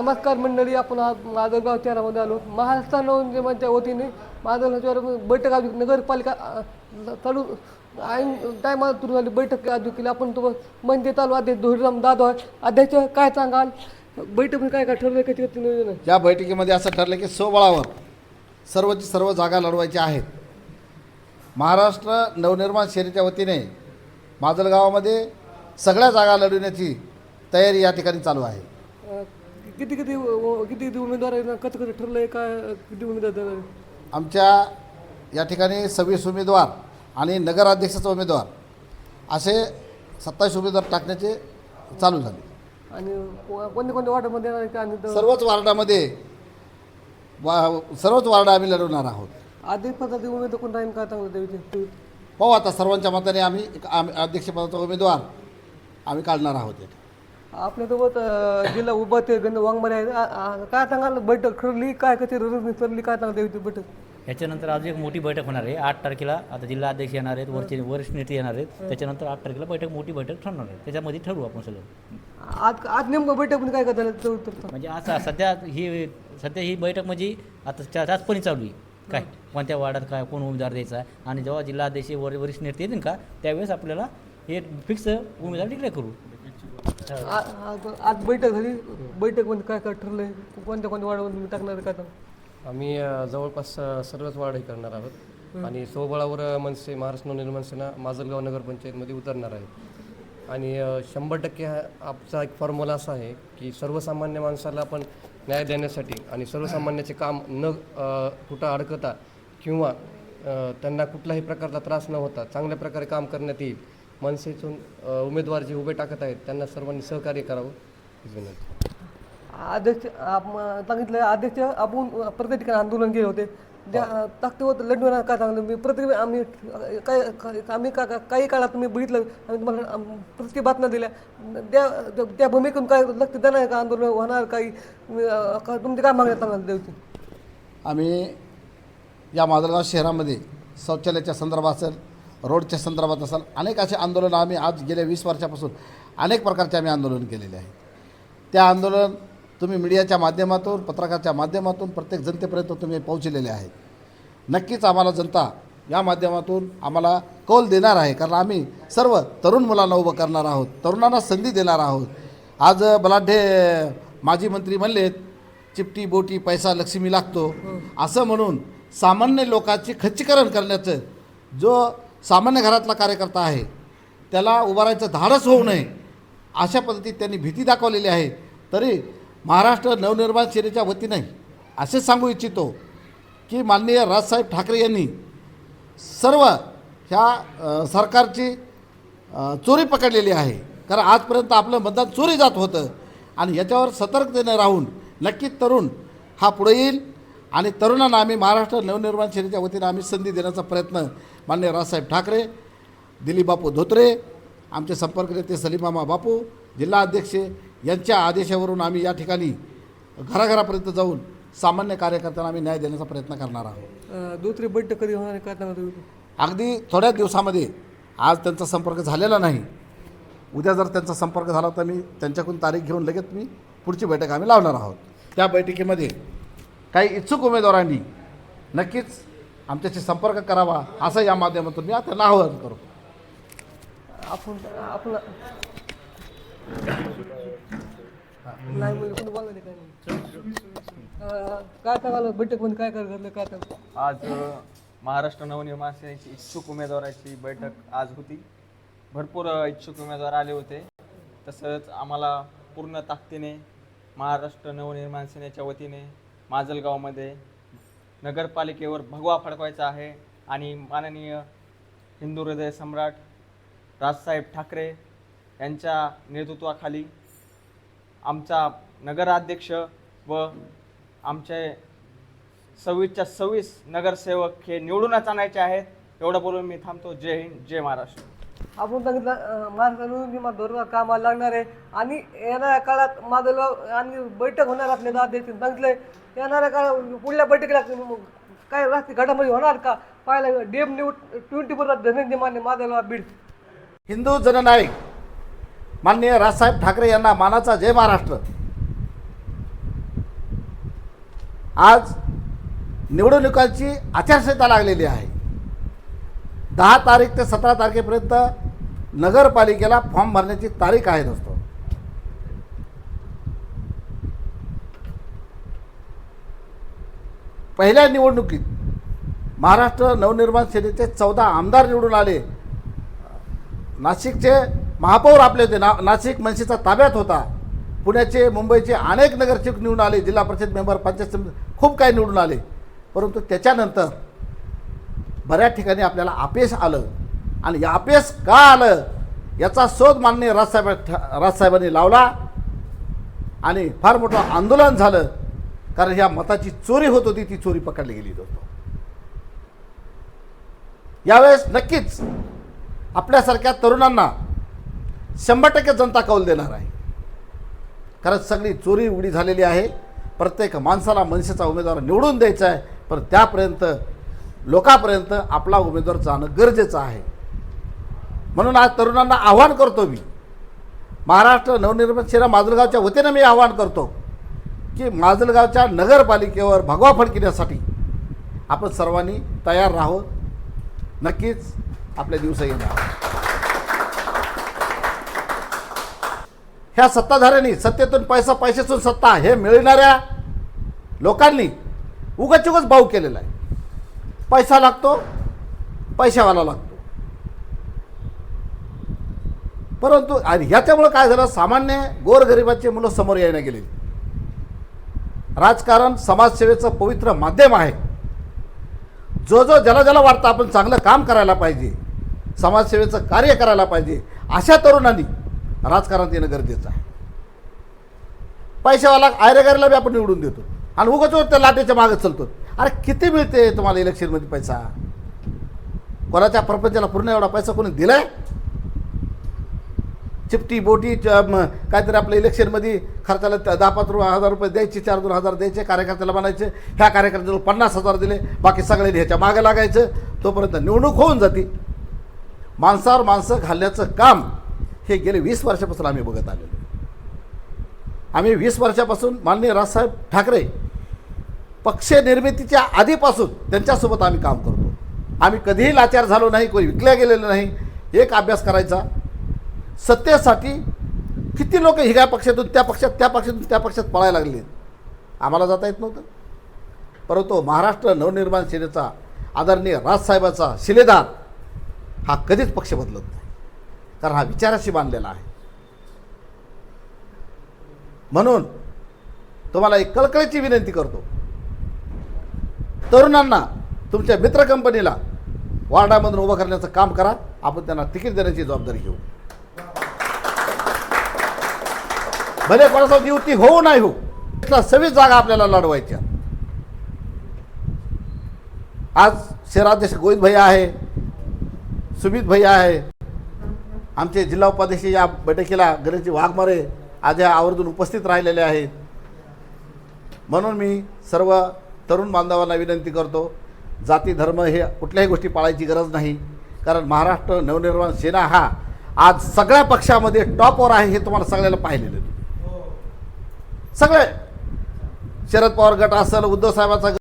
नमस्कार मंडळी आपण आज माधवगाव शहरामध्ये आलो. महाराष्ट्र नवनिर्माणच्या वतीने माधवगाव शहरामध्ये बैठक आयोजित नगरपालिका चालू ऐन टायमाला सुरू झाली बैठक आयोजित केली. आपण तो म्हणजे चालू अध्यक्ष धोरीराम दादा अध्यक्ष काय सांगाल? बैठक काय काय ठरलं कधी कधी नियोजन या बैठकीमध्ये असं ठरलं की स्वबळावर सर्वची सर्व जागा लढवायच्या आहेत. महाराष्ट्र नवनिर्माण सेनेच्या वतीने माजलगावामध्ये सगळ्या जागा लढवण्याची तयारी या ठिकाणी चालू आहे. किती किती किती किती उमेदवार आहेत? कसं कसं ठरलं आहे काय किती उमेदवार? आमच्या या ठिकाणी सव्वीस उमेदवार आणि नगराध्यक्षाचा उमेदवार असे सत्तावीस उमेदवार टाकण्याचे चालू झाले. आणि को- कोणत्या कोणत्या वार्डामध्ये येणार आहे का आणि सर्वच वार्डामध्ये वा सर्वच वार्ड आम्ही लढवणार आहोत. अध्यक्ष पदाचे उमेदवार कोण राहील काय चांगलं द्यायचे पाहू आता सर्वांच्या मताने आम्ही एक आम- अध्यक्षपदाचा उमेदवार आम्ही काढणार आहोत ठिकाणी. आपल्यासोबत जिल्हा उभा ते गंध वांगमध्ये आहे काय सांगाल? बैठक ठरली काय कशी रणनीती ठरली काय सांगता होती बैठक? याच्यानंतर आज एक मोठी बैठक होणार आहे. आठ तारखेला आता जिल्हा अध्यक्ष येणार आहेत वरचे वरिष्ठ नेते येणार आहेत. त्याच्यानंतर आठ तारखेला बैठक मोठी बैठक ठरणार आहे. त्याच्यामध्ये ठरवू आपण सगळं. आज आज नेमकं बैठकमध्ये काय करता येईल. म्हणजे आता सध्या ही सध्या ही बैठक म्हणजे आता चा- चाचपणी चालू आहे. काय कोणत्या वार्डात काय कोण उमेदवार द्यायचा? आणि जेव्हा जिल्हा अध्यक्ष वर वरिष्ठ नेते येतील का त्यावेळेस आपल्याला हे फिक्स उमेदवार डिक्लेअर करू. आ- आज- आज बैठक झाली. बैठकमध्ये काय काय ठरलंय? कोणत्या कोणत्या तुम्ही टाकणार आहे काय आम्ही अ, जवळपास अ, सर्वच वार्ड हे करणार आहोत. आणि स्वबळावर अ, मनसे महाराष्ट्र नवनिर्माण सेना माजलगाव नगरपंचायतमध्ये उतरणार आहे. आणि अ, शंभर टक्के हा आमचा एक फॉर्म्युला असा आहे की सर्वसामान्य माणसाला आपण न्याय देण्यासाठी आणि सर्वसामान्याचे काम न अ, कुठं अडकता किंवा अ, त्यांना कुठल्याही प्रकारचा त्रास न होता चांगल्या प्रकारे काम करण्यात येईल मनसेतून उमेदवार जे उभे टाकत आहेत त्यांना सर्वांनी सहकार्य करावं हीच विनंती. अध्यक्ष आप- सांगितलं अध्यक्ष आपण प्रत्येक ठिकाणी आंदोलन केले होते. त्या ताकदीवर लढवणार काय सांगलं मी प्रत्येक आम्ही काय आम्ही का का- काही काळात तुम्ही बघितलं आम्ही तुम्हाला आम- प्रत्येक बातम्या दिल्या. त्या त्या- भूमिकेतून काय लक्ष देणार का आंदोलन होणार काही तुमची काय मागण्या सांगाल देवची आम्ही या माजलगाव शहरामध्ये शौचालयाच्या संदर्भात असेल रोडच्या संदर्भात असेल अनेक असे आंदोलनं आम्ही आज गेल्या वीस वर्षापासून अनेक प्रकारचे आम्ही आंदोलन केलेले आहे. त्या आंदोलन तुम्ही मीडियाच्या माध्यमातून पत्रकाराच्या माध्यमातून प्रत्येक जनतेपर्यंत तुम्ही पोहोचलेले आहेत नक्कीच आम्हाला जनता या माध्यमातून आम्हाला कौल देणार आहे कारण आम्ही सर्व तरुण मुलांना उभं करणार आहोत तरुणांना संधी देणार आहोत. आज बलाढ्य माजी मंत्री म्हणलेत चिपटी बोटी पैसा लक्ष्मी लागतो. असं म्हणून सामान्य लोकांचे खच्चीकरण करण्याचं जो सामान्य घरातला कार्यकर्ता आहे. त्याला उभारायचं धाडस होऊ नये अशा पद्धतीत त्यांनी भीती दाखवलेली आहे. तरी महाराष्ट्र नवनिर्माण सेनेच्या वतीने असे सांगू इच्छितो की माननीय राजसाहेब ठाकरे यांनी सर्व ह्या सरकारची चोरी पकडलेली आहे. कारण आजपर्यंत आपलं मतदान चोरी जात होतं आणि याच्यावर सतर्कतेने राहून नक्कीच तरुण हा पुढे येईल. आणि तरुणांना आम्ही महाराष्ट्र नवनिर्माण सेनेच्या वतीनं आम्ही संधी देण्याचा प्रयत्न माननीय राजसाहेब ठाकरे दिलीप बापू धोत्रे आमचे संपर्क नेते सलीमामा बापू जिल्हा अध्यक्ष यांच्या आदेशावरून आम्ही या ठिकाणी घराघरापर्यंत जाऊन सामान्य कार्यकर्त्यांना आम्ही न्याय देण्याचा प्रयत्न करणार आहोत. दुसरी बैठक कधी होणार आहे? अगदी थोड्या दिवसामध्ये. आज त्यांचा संपर्क झालेला नाही. उद्या जर त्यांचा संपर्क झाला तर मी त्यांच्याकडून तारीख घेऊन लगेच मी पुढची बैठक आम्ही लावणार आहोत. त्या बैठकीमध्ये काही इच्छुक उमेदवारांनी नक्कीच आमच्याशी संपर्क करावा असं या माध्यमातून मी त्यांना आवाहन करतो आपण आपण नाही कोणी बोलणार नाही काय नाही. काय बैठकमध्ये काय काय घडलं काय आज अ, महाराष्ट्र नवनिर्माण सेनेची इच्छुक उमेदवाराची बैठक आज होती. भरपूर अ, इच्छुक उमेदवार आले होते. तसंच आम्हाला पूर्ण ताकदीने महाराष्ट्र नवनिर्माण सेनेच्या वतीने माजलगावमध्ये नगरपालिकेवर भगवा फडकवायचा आहे आणि माननीय हिंदू हृदय सम्राट राजसाहेब ठाकरे यांच्या नेतृत्वाखाली आमचा नगराध्यक्ष व आमचे सव्वीसच्या सव्वीस नगरसेवक हे निवडूनच आणायचे आहेत. एवढं बोलून मी थांबतो. जय हिंद जय महाराष्ट्र. आपण सांगितलं अं, महाराष्ट्र किंवा धोरण कामाला लागणार आहे. आणि येणाऱ्या काळात माझं आणि बैठक होणार आपल्या अध्यक्ष सांगितलंय. येणाऱ्या काळात पुढल्या बैठकीला काय राष्ट्रीय घडामोडी होणार का? पाहायला डेम न्यू ट्वेंटी फोर धनंजय मान्य माझा बीड. हिंदू जननायक माननीय राजसाहेब ठाकरे यांना मानाचा जय महाराष्ट्र. आज निवडणुकांची आचारसंहिता लागलेली आहे. दहा तारीख ते सतरा तारखेपर्यंत नगरपालिकेला फॉर्म भरण्याची तारीख आहे दोस्तो. पहिल्या निवडणुकीत महाराष्ट्र नवनिर्माण सेनेचे चौदा आमदार निवडून आले. नाशिकचे महापौर आपले होते. ना नाशिक मनसेचा ताब्यात होता. पुण्याचे मुंबईचे अनेक नगरसेवक निवडून आले. जिल्हा परिषद मेंबर पंचायत समिती खूप काही निवडून आले. परंतु त्याच्यानंतर बऱ्याच ठिकाणी आपल्याला अपयश आलं. आणि या अपयश का आलं? याचा शोध माननीय राजसाहेब राजसाहेबांनी लावला. आणि फार मोठं आंदोलन झालं. कारण ह्या मताची चोरी होत होती ती चोरी पकडली गेली दोस्तो यावेळेस नक्कीच आपल्यासारख्या तरुणांना शंभर टक्के जनता कौल देणार आहे. कारण सगळी चोरी उघडी झालेली आहे. प्रत्येक माणसाला मनसेचा उमेदवार निवडून द्यायचा आहे. पण त्यापर्यंत लोकांपर्यंत आपला उमेदवार जाणं गरजेचं आहे. म्हणून आज तरुणांना आव्हान करतो मी. महाराष्ट्र नवनिर्मित सेना माजलगावच्या वतीनं मी आव्हान करतो की माजलगावच्या नगरपालिकेवर भगवा फडकिण्यासाठी आपण सर्वांनी तयार राहो नक्कीच आपल्या दिवस येणार ह्या सत्ताधाऱ्यांनी सत्तेतून पैसा पैशातून सत्ता हे मिळणाऱ्या लोकांनी उगाच उगच भाऊ केलेला आहे. पैसा लागतो पैशावाला लागतो. परंतु ह्याच्यामुळं काय झालं? सामान्य गोरगरिबाचे मुलं समोर यायला गेले. राजकारण समाजसेवेचं पवित्र माध्यम आहे. जो जो ज्याला ज्याला वाटतं आपण चांगलं काम करायला पाहिजे समाजसेवेचं कार्य करायला पाहिजे अशा तरुणांनी राजकारणात येणं गरजेचं आहे. पैशावाला आयरेगारीला बी आपण निवडून देतो. आणि उगाच त्या लाटेच्या मागं चलतो अरे किती मिळते तुम्हाला इलेक्शनमध्ये पैसा? कोणाच्या प्रपंचाला पूर्ण एवढा पैसा कोणी दिलाय? चिपटी बोटी काहीतरी आपल्या इलेक्शनमध्ये खर्चाला दहा पाच रु- हजार रुपये द्यायचे चार दोन हजार द्यायचे कार्यकर्त्याला म्हणायचे ह्या कार्यकर्त्याला पन्नास हजार दिले बाकी सगळ्यांनी ह्याच्या मागे लागायचं तोपर्यंत निवडणूक होऊन जाते. माणसावर माणसं घालण्याचं काम हे गेले वीस वर्षापासून आम्ही बघत आलेलो आम्ही वीस वर्षापासून माननीय राजसाहेब ठाकरे पक्ष निर्मितीच्या आधीपासून त्यांच्यासोबत आम्ही काम करतो. आम्ही कधीही लाचार झालो नाही कोणी विकल्या गेलेलं नाही. एक अभ्यास करायचा. सत्तेसाठी किती लोक हिगा पक्षातून त्या पक्षात त्या पक्षातून त्या पक्षात पळायला लागले आम्हाला जाता येत नव्हतं. परंतु महाराष्ट्र नवनिर्माण सेनेचा आदरणीय राजसाहेबाचा शिलेदार हा कधीच पक्ष बदलत नाही. कारण हा विचाराशी बांधलेला आहे. म्हणून तुम्हाला एक कळकळीची विनंती करतो. तरुणांना तुमच्या मित्र कंपनीला वार्डामधून उभं करण्याचं काम करा. आपण त्यांना तिकीट देण्याची जबाबदारी घेऊ. भले कोणाचा युती होऊ नाही हो इथला सव्वीस जागा आपल्याला लढवायच्या. आज शहराध्यक्ष गोविंद भैया आहे सुमित भैया आहे. आमचे जिल्हा उपाध्यक्ष या बैठकीला गणेशजी वाघमारे आज या आवर्जून उपस्थित राहिलेले आहेत. म्हणून मी सर्व तरुण बांधवांना विनंती करतो जाती धर्म हे कुठल्याही गोष्टी पाळायची गरज नाही. कारण महाराष्ट्र नवनिर्माण सेना हा आज सगळ्या पक्षामध्ये टॉपवर आहे हे तुम्हाला सगळ्याला पाहिलेलं सगळे. शरद पवार गट असेल उद्धव साहेबांचा